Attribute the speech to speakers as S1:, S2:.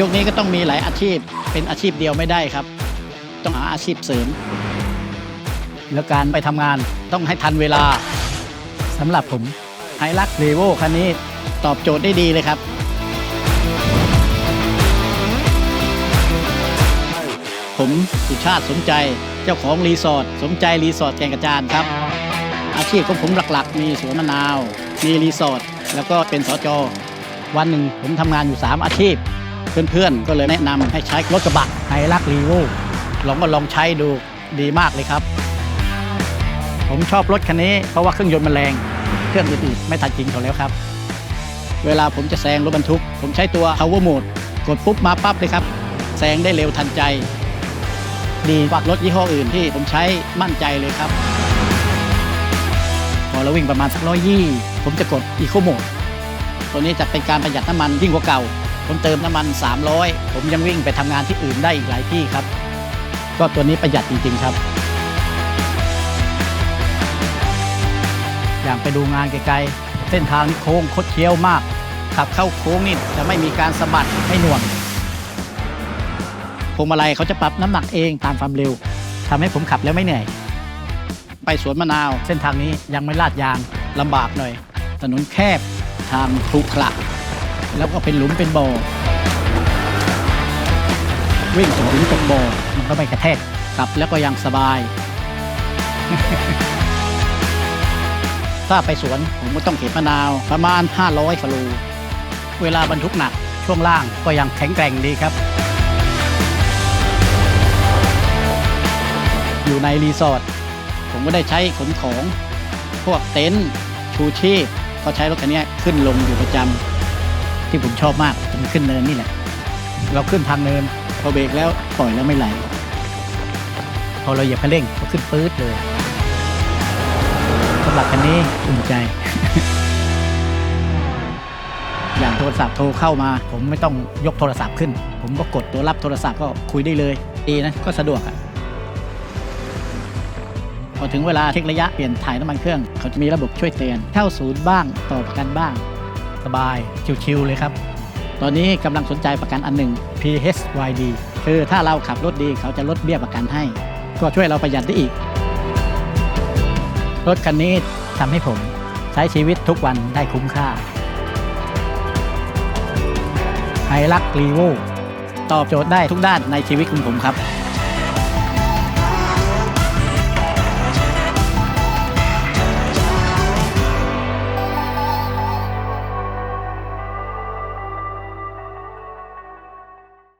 S1: ยุคนี้ก็ต้องมีหลายอาชีพ เป็นอาชีพเดียวไม่ได้ครับ ต้องหาอาชีพเสริม แล้วการไปทำงานต้องให้ทันเวลาสำหรับผมไฮลักเรโวคันนี้ตอบโจทย์ได้ดีเลยครับผมสุชาติสมใจเจ้าของรีสอร์ทสมใจรีสอร์ทแกงกระจานครับ อาชีพของผมหลักๆ มีสวนมะนาว มีรีสอร์ทแล้วก็เป็นสจอวันหนึ่งผมทำงานอยู่ 3 อาชีพ เพื่อนๆ ก็เลยแนะนำให้ใช้รถกระบะไฮลักรีโวลองก็ลองใช้ดูดีมากเลยครับ ผมชอบรถคันนี้เพราะว่าเครื่องยนต์มันแรง เครื่องอื่นๆไม่ทันจริงเขาแล้วครับ เวลาผมจะแซงรถบรรทุก ผมใช้ตัว power mode กดปุ๊บมาปั๊บเลยครับ แซงได้เร็วทันใจ ดีกว่ารถยี่ห้ออื่นที่ผมใช้มั่นใจเลยครับ พอเราวิ่งประมาณสักร้อยยี่ผมจะกดอีโคโหมดตัวนี้จะเป็นการประหยัดน้ำมันยิ่งกว่าเก่า ผมเติมน้ำมัน 300 ผมยังวิ่งไปทำงานที่อื่นได้อีกหลายที่ครับ ก็ตัวนี้ประหยัดจริง ๆ ครับ อย่างไปดูงานไกลๆ เส้นทางนี่โค้งคดเคี้ยวมาก ขับเข้าโค้งนี่จะไม่มีการสะบัดไม่หน่วงพวงมาลัยเขาจะปรับน้ำหนักเองตามความเร็วทำให้ผมขับแล้วไม่เหนื่อย ไปสวนมะนาว เส้นทางนี้ยังไม่ลาดยางลำบากหน่อย ถนนแคบทางครุขระ แล้วก็เป็นหลุมเป็นบ่อวิ่งจนถึงตรงบ่อมันก็ไม่กระแทกขับแล้วก็ยังสบาย ถ้าไปสวนผมก็ต้องเก็บมะนาวประมาณ 500กิโลเวลาบรรทุกหนักช่วงล่างก็ยังแข็งแกร่งดีครับ อยู่ในรีสอร์ทผมก็ได้ใช้ขนของ พวกเต็นท์ชูชีพก็ใช้รถคันนี้ขึ้นลงอยู่ประจำ ที่ผมชอบมากผมขึ้นเนินนี่แหละ เราขึ้นทางเนินพอเบรกแล้วปล่อยแล้วไม่ไหล พอเราเหยียบคันเร่งก็ขึ้นปื๊ดเลยสำหรับคันนี้อุ่นใจ อย่างโทรศัพท์โทรเข้ามา ผมไม่ต้องยกโทรศัพท์ขึ้น ผมก็กดตัวรับโทรศัพท์ก็คุยได้เลย ดีนะก็สะดวกอะพอถึงเวลาเช็คระยะเปลี่ยนถ่ายน้ำมันเครื่อง เขาจะมีระบบช่วยเตือน เข้าศูนย์บ้างต่อประกันบ้าง สบาย ชิวๆเลยครับ ตอนนี้กำลังสนใจประกันอันหนึ่ง PHYD คือถ้าเราขับรถดีเขาจะลดเบี้ยประกันให้ ก็ช่วยเราประหยัดได้อีก รถคันนี้ทำให้ผมใช้ชีวิตทุกวันได้คุ้มค่าไฮลักรีโวตอบโจทย์ได้ทุกด้านในชีวิตของผมครับ